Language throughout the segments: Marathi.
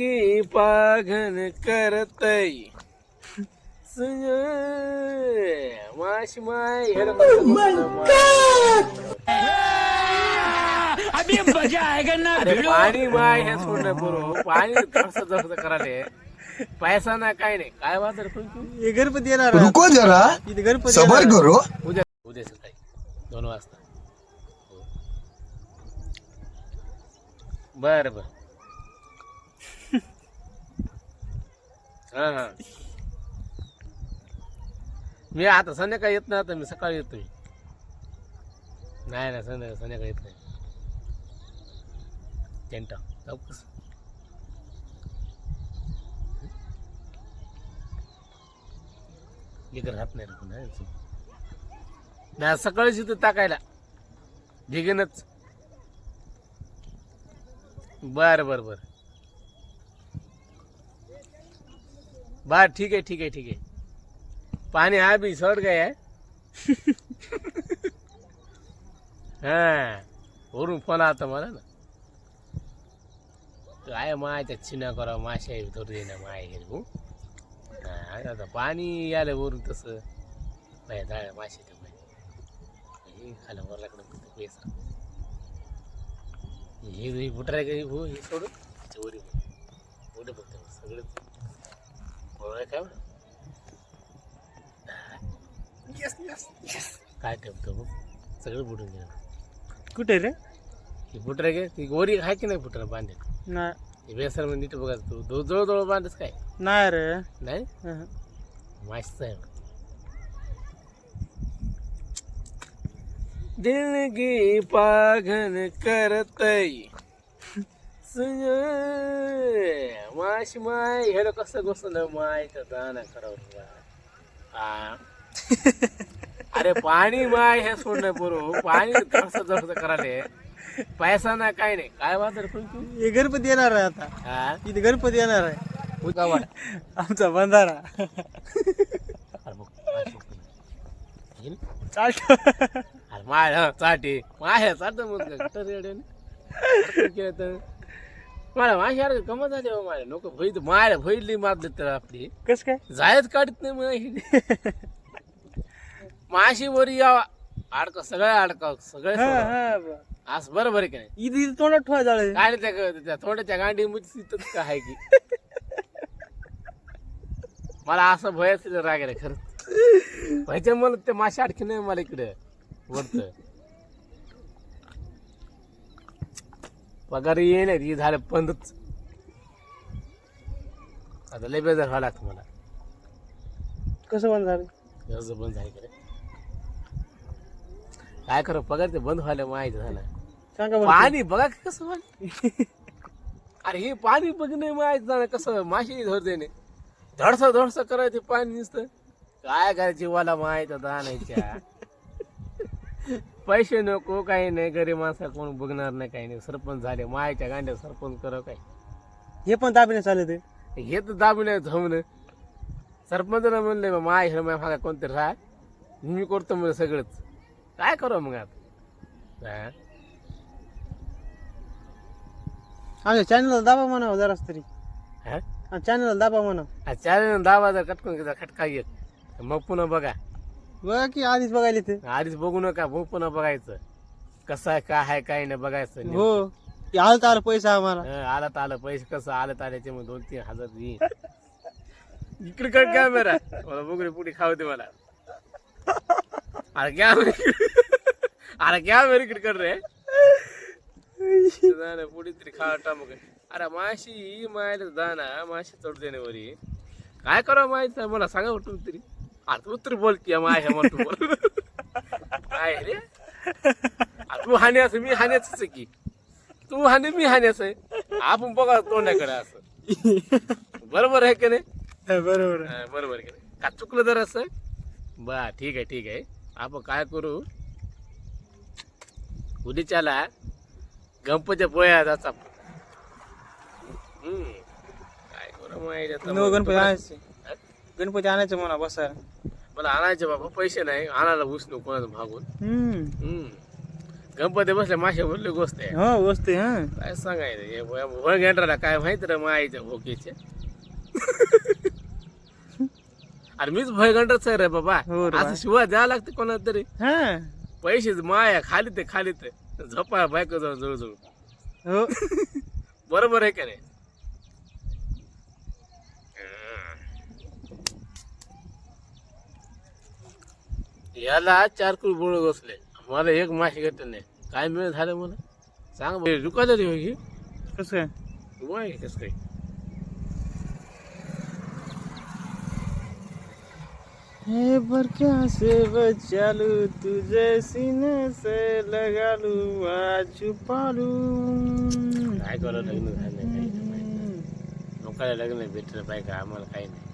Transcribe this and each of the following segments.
दिलगी पाघन करतय. माश माय पाणी माय हे सोडणं बरोबर पाणी कसं जसं करायले पैसा ना काय नाही. काय वाजर पण तू हे गणपती येणार. रुको जरा. इथे गणपती सबर येणार. करो. उद्या उद्या सकाळी. दोन वाजता. हो. बर बर. हा. हा मी आता संध्याकाळी येत नाही आता मी सकाळी येतोय. नाही नाही संध्याकाळी संध्याकाळी येत नाही. टेंटा लवकर. कसं लेकर राहत नाही रे नाही सकाळीच इथं टाकायला. भिगेनच बर बर बर. बर ठीक आहे ठीक आहे ठीक आहे. पाणी आहे बी सोड काय आहे हा वरून फोन आता मला ना. काय मायच्या चिन्हा करा माशा धरू दे ना माय हे हो. हा, आता पाणी आलं वरून तसं. नाही जाळ्या मासे ते हे खालं वरलाकडं पैसा. हे हे बुटर आहे का हो हे सोडून. वरी सगळं काय काय ठेवतो हो सगळं बुडून गेलं. कुठे रे? हे बुटर आहे का? ती वरी आहे की नाही बुटर बांधेल? नाही. बेसरमध्ये नीट बघा तू दो जवळ जवळ बांधच काय? नाही रे. नाही? हं. मस्त आहे दिलगी पाघन करतय. माश माय हेड कसं घुसलं माय तर दाना करावं अरे पाणी माय हे सोडणं बरोबर पाणी कसं जसं करायले पैसा ना काय नाही काय तू हे गणपती येणार आहे आता इथे गणपती येणार आहे उगा वाट आमचा बंधारा अरे माय चाटे माय चालतं मग केलं तर मला माशी अरे कमत झाली हो माय लोक भैद माय भैदली मारले तर आपली. कस काय? जायच काढत नाही माशी वरी यावा अडक सगळं अडकाव सगळे हा. हा बरं. असं बरोबर आहे की नाही इथे इथे तोंडात ठेवा जाळे. काय त्या त्या थोड्याच्या गांडी तिथंच काय आहे की? मला असं भयच राग रे खरं. व्हायच्या मला ते मासे अडकी नाही मला इकडे वरत पगार येईल हे झालं बंदच. आता लय बेजार व्हावं लागतं मला. कसं बंद झालं? बंद झाली करे काय करू पगार ते बंद व्हायला माहिती झालं. सांगा बरं. पाणी बघा की कसं पाणी अरे हे पाणी बघ नाही माहीत झालं कसं माशी धरते नाही धडस धडस करायचे पाणी नुसतं. काय करायचं जीवाला माहीत आता आणायच्या. पैसे नको काही नाही. गरीब माणसा कोण बघणार नाही काही नाही. सरपंच झाले मायच्या गांड्या सरपंच करा काय. हे पण दाबीने चालत आहे हे तर दाबून जमणं सरपंचानं म्हणले माय हे माय मागा कोणतरी राहा. मी करतो म्हणजे सगळंच. काय करू मग आता? हा? आमच्या चॅनलला दाबा म्हणावं जरास तरी. हा? चॅनलला दाबा म्हणावं. हा, चालेल दहा वाजता कटकून घेता खटका येत मग पुन्हा बघा. बघा की आधीच बघायला ते. आधीच बघू नका मग पुन्हा बघायचं. कसं आहे काय आहे काय नाही बघायचं. हो. आलं तर आलं पैसा आम्हाला. हं, आलं तर आलं पैसे कसं आलं तर आल्याचे मग दोन तीन हजार येईल इकडे कर कॅमेरा मला बघू पुढे खाऊ दे मला. अरे कॅमेरा अरे कॅमेरा इकडे कर रे. जाणं पुढे तरी खा टामक अरे माशी मायला जाणा माशी चढते ना वरी. काय करावं माहीत नाही मला सांगा उठून तरी. अरे तू तरी बोल की माय हे म्हणतो बोल काय रे? अरे तू हाने असं मी हाण्याच आहे की. तू हाने मी हाण्याच आहे. आपण बघा तोंडाकडे असं. बरोबर आहे की नाही? बरोबर. हा, बरोबर आहे की नाही? का चुकलं जर असं? बा ठीक आहे ठीक आहे. आपण काय करू? उद्याच्याला गणपतीच्या पोया जायचा हम्म. काय करू माहिती आता नो गणपती आणायचे. हा? गणपती आणायचं म्हणा बसायला. मला आणायचे बाबा पैसे नाही. आणायला नको कोणाचं मागून. हम्म. हम्म. गणपती बसल्या माशा बोलली गोष्ट आहे हो वस्तू हा. काय सांगायचं हे घेणारा काय माहीत रे मायच्या भोकेचे. अरे मीच भय आहे रे बाबा. हो रे असं. शिवाय द्यावं लागते कोणाला तरी हा. पैसे माया खाली ते खाली ते. झोपा बायको जाऊन जवळजवळ. हो. बरोबर आहे का नाही? याला चार कुल बोळ बसले. मला एक माशी घेत नाही. काय मिळ झालं मला? सांग रुकायला रे ही कसं काय? वय कसं काही हे बरक्या से बचालू? तुझे सीने से लगालू आज छुपालू काय करा लग्न झालं नाही काही लोकांना लग्न भेटलं पाहिजे आम्हाला काही नाही.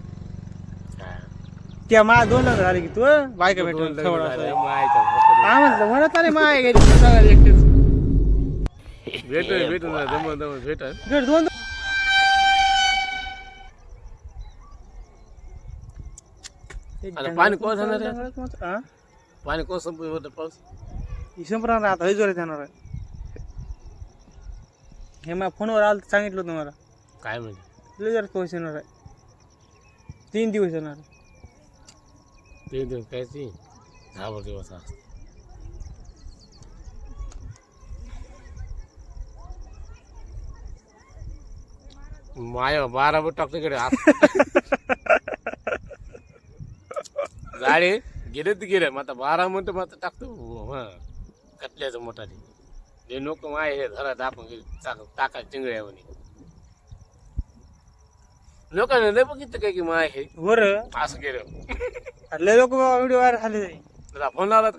त्या मा दोन लग्न झाले की तू बायका भेटून हा म्हटलं म्हणत आले माय सगळ्या एकटीच. भेटून दमन दमन भेटन. गड दोन पाणी आहे? हा पाणी कोण संपत होतं पाऊस? संपणार आता हय जोरात येणार आहे. हे मग फोनवर आलं सांगितलं होतं मला. काय म्हणजे? लय जोरात पाऊस येणार आहे. तीन दिवस येणार आहे. ते दिवस काय ती? दहा दिवस असते. माया बारा बोट टाकतो कडे गाडी गेले तर गेले मग आता बारा म्हणतो मग आता टाकतो. हा कटल्याचं मोठा ते नको माय हे धरा दाखवून गेले टाक- चिंगड्या म्हणे लोकांना नाही बघितलं काय की माय हे? वर असं केलं. लय लोक व्हिडिओ व्हायरल झाले फोन लावला तर